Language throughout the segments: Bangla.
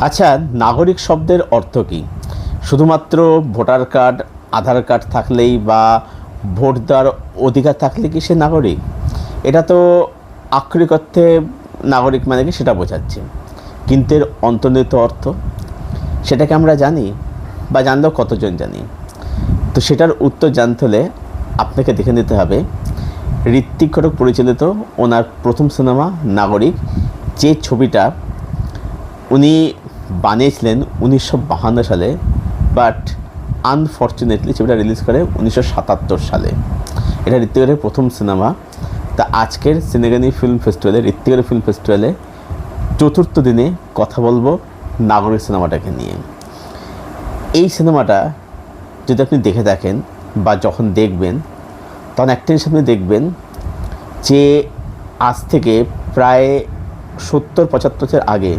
আচ্ছা নাগরিক শব্দের অর্থ কী? শুধুমাত্র ভোটার কার্ড, আধার কার্ড থাকলেই বা ভোট দেওয়ার অধিকার থাকলে কি সে নাগরিক? এটা তো আক্ষরিক অর্থে নাগরিক মানে কি সেটা বোঝাচ্ছে। কিন্তু এর অন্তর্নিহিত অর্থ? সেটাকে আমরা জানি? বা জানলেও কতজন জানি? তো সেটার উত্তর জানতে হলে আপনাকে দেখে নিতে হবে ঋত্বিক ঘটক পরিচালিত ওনার প্রথম সিনেমা, নাগরিক, যে ছবিটা উনি বানিয়েছিলেন উনিশশো সালে বাট আনফর্চুনেটলি ছবিটা রিলিজ করে উনিশশো সাতাত্তর সালে। এটা ঋত্বিকের প্রথম সিনেমা। তা আজকের সিনেগানি ফিল্ম ফেস্টিভ্যালে ঋত্বিকের ফিল্ম ফেস্টিভ্যালে চতুর্থ দিনে কথা বলব নাগরিক সিনেমাটাকে নিয়ে। এই সিনেমাটা যদি আপনি দেখে থাকেন বা যখন দেখবেন, তখন একটা জিনিস দেখবেন যে আজ থেকে প্রায় সত্তর পঁচাত্তর আগে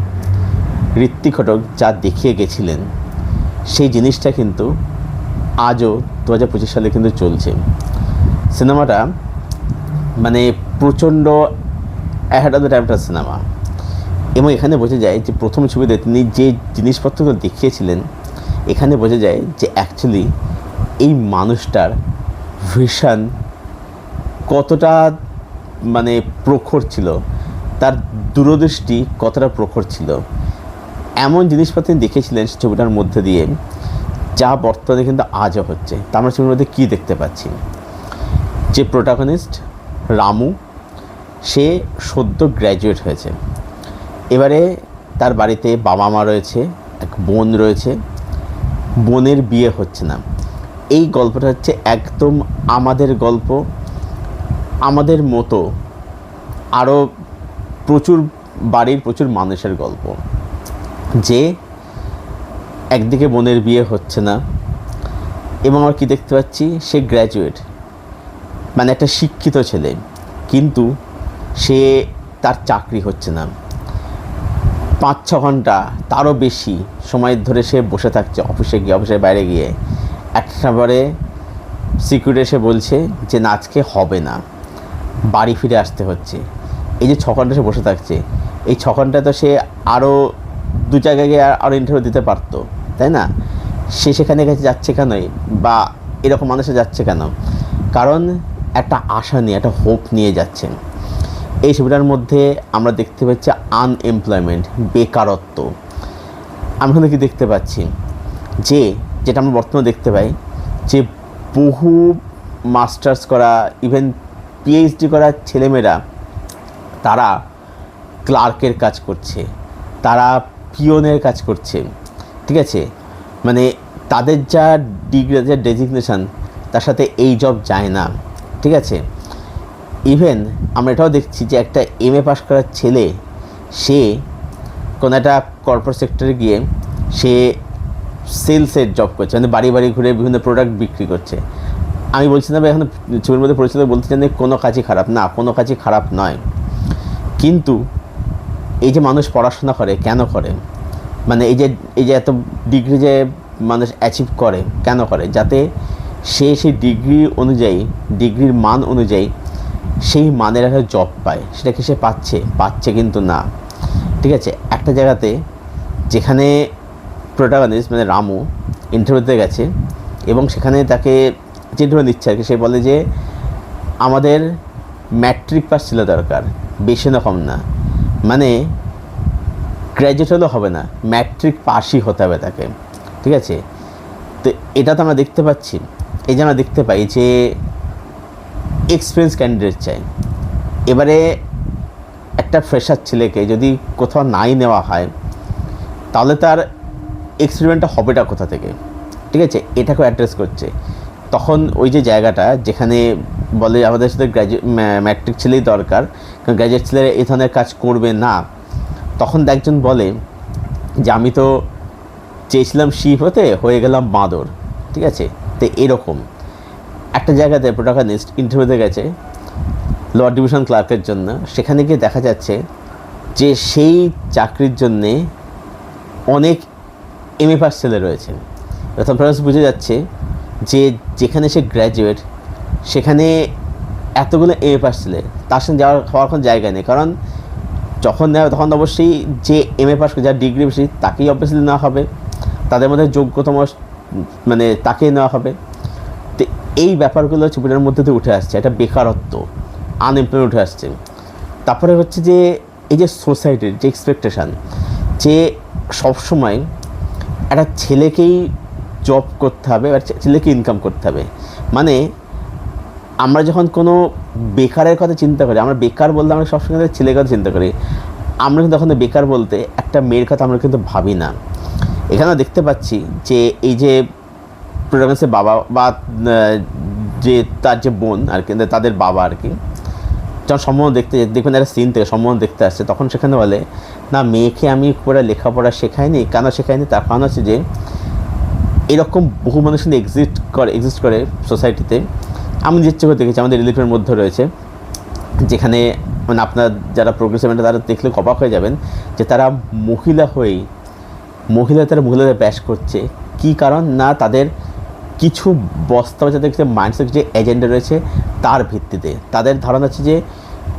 ঋত্বিক ঘটক যা দেখিয়ে গেছিলেন, সেই জিনিসটা কিন্তু আজও দু হাজার পঁচিশ সালে কিন্তু চলছে। সিনেমাটা মানে প্রচণ্ড অ্যাহেড অফ সিনেমা। এবং এখানে বোঝা যায় যে প্রথম ছবিতে তিনি যে জিনিসপত্রগুলো দেখিয়েছিলেন, এখানে বোঝা যায় যে অ্যাকচুয়ালি এই মানুষটার ভিশন কতটা মানে প্রখর ছিল, তার দূরদৃষ্টি কতটা প্রখর ছিল। এমন জিনিসপত্র দেখেছিলেন ছবিটার মধ্যে দিয়ে, যা বর্তমানে কিন্তু আজও হচ্ছে। তা আমরা ছবির মধ্যে কী দেখতে পাচ্ছি? যে প্রোটাগনিস্ট রামু, সে সদ্য গ্র্যাজুয়েট হয়েছে। এবারে তার বাড়িতে বাবা মা রয়েছে, এক বোন রয়েছে। বোনের বিয়ে হচ্ছে না। এই গল্পটা হচ্ছে একদম আমাদের গল্প। আমাদের মতো আরও প্রচুর বাড়ির প্রচুর মানুষের গল্প। যে একদিকে বোনের বিয়ে হচ্ছে না, এবং আমরা কী দেখতে পাচ্ছি? সে গ্র্যাজুয়েট মানে একটা শিক্ষিত ছেলে, কিন্তু সে তার চাকরি হচ্ছে না। পাঁচ, ছ ঘণ্টা তারও বেশি সময় ধরে সে বসে থাকছে অফিসে গিয়ে অফিসের বাইরে গিয়ে। একটা পরে সিকিউরিটি এসে বলছে যে, না, আজকে হবে না। বাড়ি ফিরে আসতে হচ্ছে। এই যে ছ ঘণ্টা সে বসে থাকছে, এই ছ ঘণ্টা তো সে আরও দু জায়গায় গিয়ে আরও ইন্টারভিউ দিতে পারতো, তাই না? সে সেখানে গেছে যাচ্ছে কেনই? বা এরকম মানুষে যাচ্ছে কেন? কারণ একটা আশা নিয়ে, একটা হোপ নিয়ে যাচ্ছেন। এই ছবিটার মধ্যে আমরা দেখতে পাচ্ছি আনএমপ্লয়মেন্ট বেকারত্ব। আমরা এখানে কি দেখতে পাচ্ছি? যে, যেটা আমরা বর্তমানে দেখতে পাই, যে বহু মাস্টার্স করা ইভেন পিএইচডি করা ছেলেমেয়েরা, তারা ক্লার্কের কাজ করছে। তারা পিওনের কাজ করছে। ঠিক আছে? মানে তাদের যা ডিগ্রি যা ডেজিগনেশান তার সাথে এই জব যায় না। ঠিক আছে? ইভেন আমরা এটাও দেখছি যে একটা এম এ পাস করার ছেলে, সে কোনো একটা কর্পোরেট সেক্টরে গিয়ে সে সেলসের জব করছে। মানে বাড়ি বাড়ি ঘুরে বিভিন্ন প্রোডাক্ট বিক্রি করছে। আমি বলছি না এখন ছবির মধ্যে পরিচিত বলতে যে কোনো কাজই খারাপ না, কোনো কাজই খারাপ নয়। কিন্তু এই যে মানুষ পড়াশোনা করে, কেন করে? মানে এই যে এই যে এত ডিগ্রি যে মানুষ অ্যাচিভ করে, কেন করে? যাতে সে সেই ডিগ্রি অনুযায়ী ডিগ্রির মান অনুযায়ী সেই মানের একটা জব পায়। সেটা কি সে পাচ্ছে? পাচ্ছে কিন্তু না। ঠিক আছে? একটা জায়গাতে যেখানে প্রোটাগনিস্ট মানে রামু ইন্টারভিউতে গেছে এবং সেখানে তাকে যে ইন্টারভিউ নিচ্ছে আর কি, সে বলে যে, আমাদের ম্যাট্রিক পাস ছিল দরকার, বেশি না কম না। মানে গ্র্যাজুয়েট হলেও হবে না ম্যাট্রিক পাসই হতে হবে তাকে, ঠিক আছে? তো এটা তো আমরা দেখতে পাচ্ছি। এই যে আমরা দেখতে পাই যে এক্সপিরিয়েন্স ক্যান্ডিডেট চাই। এবারে একটা ফ্রেশার ছেলেকে যদি কোথাও নাই নেওয়া হয়, তাহলে তার এক্সপেরিমেন্টটা হবেটা কোথা থেকে? ঠিক আছে? এটাকেও অ্যাড্রেস করছে। তখন ওই যে জায়গাটা যেখানে বলে আমাদের সাথে গ্র্যাজুয়েট ম্যাট্রিক ছেলেই দরকার। কারণ গ্র্যাজুয়েট ছেলেরা এই ধরনের কাজ করবে না। তখন একজন বলে যে, আমি তো চেয়েছিলাম শিপ হতে, হয়ে গেলাম বাঁদর। ঠিক আছে? তো এরকম। একটা জায়গাতে প্রোটাগনিস্ট ইন্টারভিউতে গেছে লোয়ার ডিভিশন ক্লার্কের জন্য। সেখানে গিয়ে দেখা যাচ্ছে যে, সেই চাকরির জন্যে অনেক এম এ পাস ছেলে রয়েছে। প্রথম ফার্স্ট বুঝে যাচ্ছে যে, যেখানে সে গ্র্যাজুয়েট সেখানে এতগুলো এ পাস ছেলে। তার সঙ্গে যাওয়ার হওয়ার কোনো জায়গা নেই। কারণ যখন তখন অবশ্যই যে এম এ পাস যার ডিগ্রি বেশি, তাকেই অবভিয়াসলি নেওয়া হবে। তাদের মধ্যে যোগ্যতম মানে তাকেই নেওয়া হবে। তো এই ব্যাপারগুলো ছবিটার মধ্যে দিয়ে উঠে আসছে। একটা বেকারত্ব আনএমপ্লয়েড উঠে আসছে। তারপরে হচ্ছে যে, এই যে সোসাইটির যে এক্সপেকটেশান যে সবসময় একটা ছেলেকেই জব করতে হবে আর ছেলেকে ইনকাম করতে হবে। মানে আমরা যখন কোনো বেকারের কথা চিন্তা করি, আমরা বেকার বলতে আমরা সবসময় ছেলের কথা চিন্তা করি। আমরা কিন্তু এখন বেকার বলতে একটা মেয়ের কথা আমরা কিন্তু ভাবি না। এখানে দেখতে পাচ্ছি যে এই যে প্রোটাগনিস্টের বাবা বা যে তার যে বোন আর কি, তাদের বাবা আর কি, যখন সম্মান দেখতে, দেখবেন একটা সিন থেকে সম্মান দেখতে আসছে, তখন সেখানে বলে, না, মেয়েকে আমি পুরো লেখাপড়া শেখাইনি, কেন শেখাইনি? তার কারণ হচ্ছে যে, এরকম বহু মানুষ কিন্তু এক্সিস্ট করে এক্সিস্ট করে সোসাইটিতে আমি নিজের চোখে দেখেছি আমাদের রিলিফের মধ্যে রয়েছে। যেখানে মানে আপনার যারা প্রোগ্রেসিভ তারা দেখলে অবাক হয়ে যাবেন যে তারা মহিলা হয়েই, মহিলা তারা মহিলাদের ব্যাস করছে। কি কারণ? না, তাদের কিছু বস্তা যাদের মাইন্ডসেট যে এজেন্ডা রয়েছে তার ভিত্তিতে। তাদের ধারণা হচ্ছে যে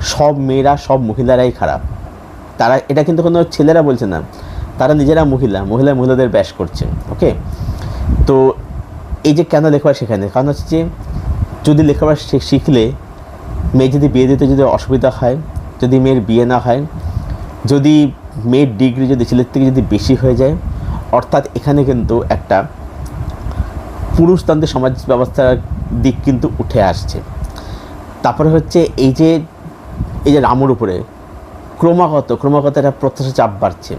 সব মেয়েরা, সব মহিলারাই খারাপ। তারা, এটা কিন্তু কোনো ছেলেরা বলছে না। তারা নিজেরা মহিলা মহিলা মহিলাদের ব্যাস করছে ওকে তো এই যে কেন লেখাপড়া শেখায় না কারণ হচ্ছে যে যদি লেখাপড়া শিখলে মেয়ে যদি বিয়ে দিতে যদি অসুবিধা হয়, যদি মেয়ের বিয়ে না হয়, যদি মেয়ের ডিগ্রি যদি ছেলের থেকে যদি বেশি হয়ে যায়, অর্থাৎ এখানে কিন্তু একটা পুরুষতান্ত্রিক সমাজ ব্যবস্থার দিক কিন্তু উঠে আসছে। তারপরে হচ্ছে এই যে এই যে রামুর উপরে, ক্রমাগত ক্রমাগত একটা প্রত্যাশা চাপ বাড়ছে।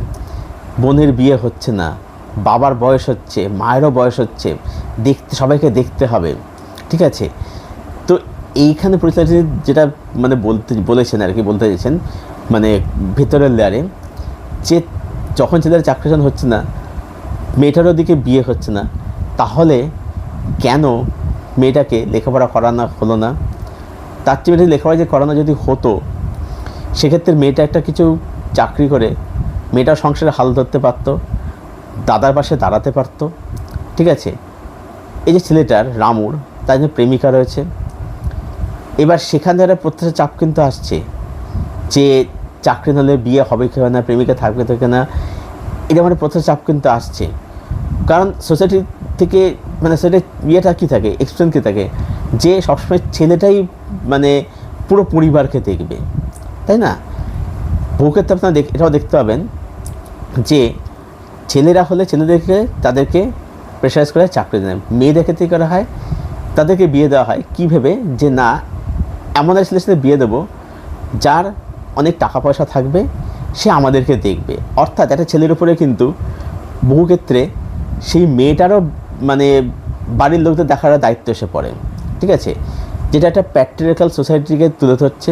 বোনের বিয়ে হচ্ছে না, বাবার বয়স হচ্ছে, মায়েরও বয়স হচ্ছে, দেখতে, সবাইকে দেখতে হবে, ঠিক আছে? তো এইখানে পরিচালিত যেটা মানে বলতে বলেছেন আর কি, বলতে চাইছেন মানে ভেতরের লেয়ারে যে যখন ছেলের চাকরিশন হচ্ছে না, মেয়েটারও দিকে বিয়ে হচ্ছে না, তাহলে কেন মেয়েটাকে লেখাপড়া করানো হলো না? তার চেয়ে বেশি লেখাপড়া যে করানো যদি হতো, সেক্ষেত্রে মেয়েটা একটা কিছু চাকরি করে মেয়েটা সংসারে হাল ধরতে পারতো, দাদার পাশে দাঁড়াতে পারতো, ঠিক আছে? এই যে ছেলেটার রামুর, তার জন্য প্রেমিকা রয়েছে এবার সেখান থেকে প্রত্যাশা চাপ কিন্তু আসছে যে চাকরি হলে বিয়ে হবে কি হবে না, প্রেমিকা থাকবে থাকে না, এটা মানে প্রত্যাশা চাপ কিন্তু আসছে। কারণ সোসাইটি থেকে মানে সেটা ইয়েটা কী থাকে এক্সপিরিয়েন্স কী থাকে? যে সবসময় ছেলেটাই মানে পুরো পরিবারকে দেখবে, তাই না? বহু ক্ষেত্রে আপনারা দেখ, এটাও দেখতে পাবেন যে ছেলেরা হলে ছেলেদেরকে তাদেরকে প্রেশারাইজ করে চাকরি দেয়। মেয়েদের ক্ষেত্রে করা হয়? তাদেরকে বিয়ে দেওয়া হয়। কী ভেবে? যে না এমন এক ছেলের সাথে বিয়ে দেবো, যার অনেক টাকা পয়সা থাকবে, সে আমাদেরকে দেখবে। অর্থাৎ একটা ছেলের উপরে কিন্তু বহু ক্ষেত্রে সেই মেয়েটারও মানে বাড়ির লোকদের দেখার দায়িত্ব এসে পড়ে। ঠিক আছে? যেটা একটা প্র্যাকটিক্যাল সোসাইটিকে তুলে ধরছে।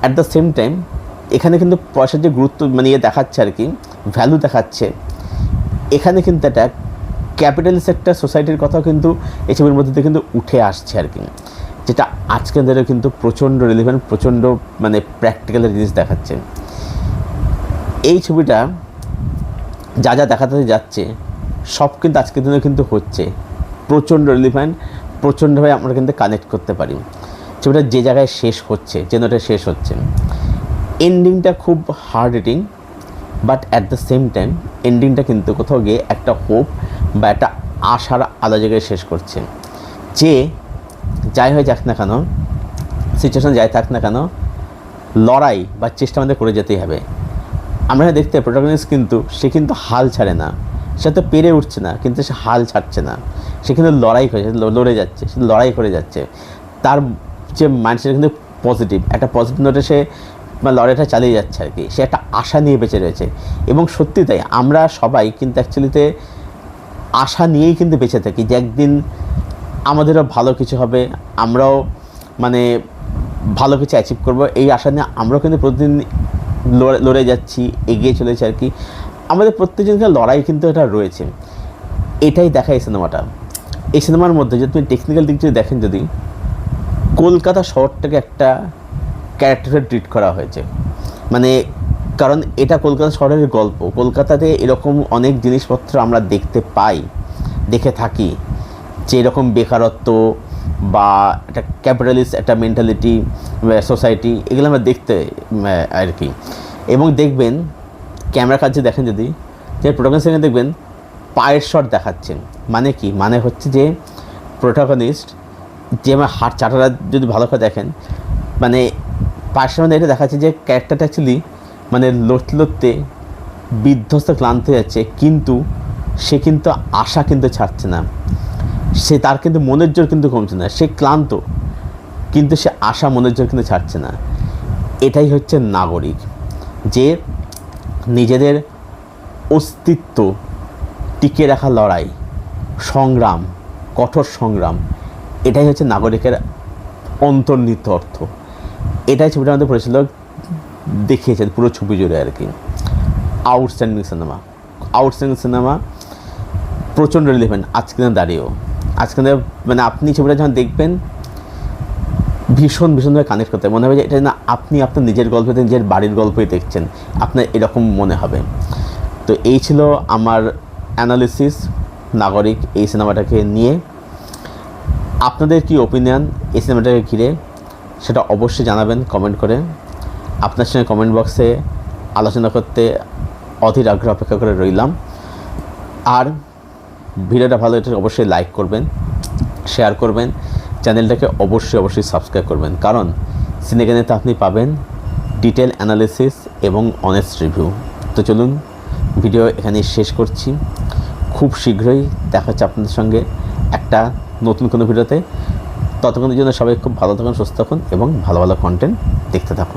অ্যাট দ্য সেম টাইম এখানে কিন্তু পয়সার যে গুরুত্ব মানে ইয়ে দেখাচ্ছে আর কি ভ্যালু দেখাচ্ছে, এখানে কিন্তু একটা ক্যাপিটালিস্ট একটা সোসাইটির কথাও কিন্তু এই ছবির মধ্যে কিন্তু উঠে আসছে আর কি। যেটা আজকের দিনে কিন্তু প্রচণ্ড রিলিভেন্ট প্রচণ্ড মানে প্র্যাকটিক্যাল জিনিস দেখাচ্ছে। এই ছবিটা যা যা দেখাতে যাচ্ছে, সব কিন্তু আজকের দিনে কিন্তু হচ্ছে। প্রচণ্ড রিলিভেন্ট প্রচণ্ডভাবে আমরা কিন্তু কানেক্ট করতে পারি। ছবিটা যে জায়গায় শেষ হচ্ছে যেন ওটা শেষ হচ্ছে। এন্ডিংটা খুব hard hitting but at the same time এন্ডিংটা কিন্তু কোথাও গিয়ে একটা হোপ বা একটা আশার আলাদা জায়গায় শেষ করছে। যে যাই হয়ে যাক না কেন সিচুয়েশন যাই থাক না কেন, লড়াই বা চেষ্টা আমাদের করে যেতেই হবে। আমরা দেখতে প্রোটাগনিস্ট কিন্তু, সে কিন্তু হাল ছাড়ে না। সে তো পেরে উঠছে না, কিন্তু সে হাল ছাড়ছে না। সে কিন্তু লড়াই করে লড়ে যাচ্ছে, সে লড়াই করে যাচ্ছে। তার যে মাইন্ডসেট কিন্তু পজিটিভ একটা পজিটিভ নোটে সে লড়াইটা চালিয়ে যাচ্ছে আর কি। সে একটা আশা নিয়ে বেঁচে রয়েছে। এবং সত্যি তাই, আমরা সবাই কিন্তু অ্যাকচুয়ালিতে আশা নিয়েই কিন্তু বেঁচে থাকি যে একদিন আমাদেরও ভালো কিছু হবে, আমরাও মানে ভালো কিছু অ্যাচিভ করব। এই আশা নিয়ে আমরাও কিন্তু প্রতিদিন লড়ে- যাচ্ছি, এগিয়ে চলেছি আর কি। আমাদের প্রত্যেকজনকে লড়াই কিন্তু এটা রয়েছে। এটাই দেখা এই সিনেমাটা। এই সিনেমার মধ্যে যদি তুমি টেকনিক্যাল দিক যদি দেখেন যদি, কলকাতা শহরটাকে একটা ক্যারেক্টারে ট্রিট করা হয়েছে। মানে কারণ এটা কলকাতা শহরের গল্প। কলকাতাতে এরকম অনেক জিনিসপত্র আমরা দেখতে পাই, দেখে থাকি। যে এরকম বেকারত্ব বা একটা ক্যাপিটালিস্ট একটা মেন্টালিটি সোসাইটি এগুলো আমরা দেখতে আর কি। এবং দেখবেন ক্যামেরা কাছে দেখেন যদি, যে প্রোটাগনিস্ট দেখবেন, পায়ের শট দেখাচ্ছেন। মানে কি? মানে হচ্ছে যে প্রোটাগনিস্ট যে আমার হাট চাটারা যদি ভালো করে দেখেন মানে পায়ের সামনে এটা দেখাচ্ছে যে ক্যারেক্টারটা অ্যাকচুয়ালি মানে লড়তে লড়তে বিধ্বস্ত, ক্লান্ত হয়ে যাচ্ছে। কিন্তু সে কিন্তু আশা কিন্তু ছাড়ছে না। সে তার কিন্তু মনের জোর কিন্তু কমছে না, সে ক্লান্ত, কিন্তু সে আশা মনের জোর কিন্তু ছাড়ছে না। এটাই হচ্ছে নাগরিক, যে নিজেদের অস্তিত্ব টিকিয়ে রাখা লড়াই, সংগ্রাম, কঠোর সংগ্রাম, এটাই হচ্ছে নাগরিকের অন্তর্নিহিত অর্থ। এটাই ছবিটার মধ্যে পরিচালক দেখিয়েছেন পুরো ছবি জুড়ে আর কি। Outstanding cinema. আউটস্ট্যান্ডিং সিনেমা প্রচণ্ড রিলেভেন্ট আজকে দাঁড়িয়েও। আজকে মানে আপনি ছবিটা যখন দেখবেন, ভীষণ ভীষণভাবে কানেক্ট করতে মনে হবে যে এটা না আপনি আপনার নিজের গল্পতে নিজের বাড়ির গল্পই দেখছেন। আপনার এরকম মনে হবে। তো এই ছিল আমার অ্যানালিসিস নাগরিক এই সিনেমাটাকে নিয়ে। আপনাদের কি ওপিনিয়ন এই সিনেমাটাকে ঘিরে? সেটা অবশ্যই জানাবেন কমেন্ট করে। আপনার সঙ্গে কমেন্ট বক্সে আলোচনা করতে অধীর আগ্রহ অপেক্ষা করে রইলাম। আর ভিডিওটা ভালো এটা অবশ্যই লাইক করবেন শেয়ার করবেন চ্যানেলটাকে অবশ্যই অবশ্যই সাবস্ক্রাইব করবেন। কারণ সিনেগানেতে আপনি পাবেন ডিটেল অ্যানালিসিস এবং অনেস্ট রিভিউ তো চলুন ভিডিও এখানে শেষ করছি। খুব শীঘ্রই দেখা হচ্ছে আপনাদের সঙ্গে একটা নতুন কোনো ভিডিওতে। ততক্ষণের জন্য সবাই খুব ভালো থাকুন, সুস্থ থাকুন এবং ভালো ভালো কন্টেন্ট দেখতে থাকুন।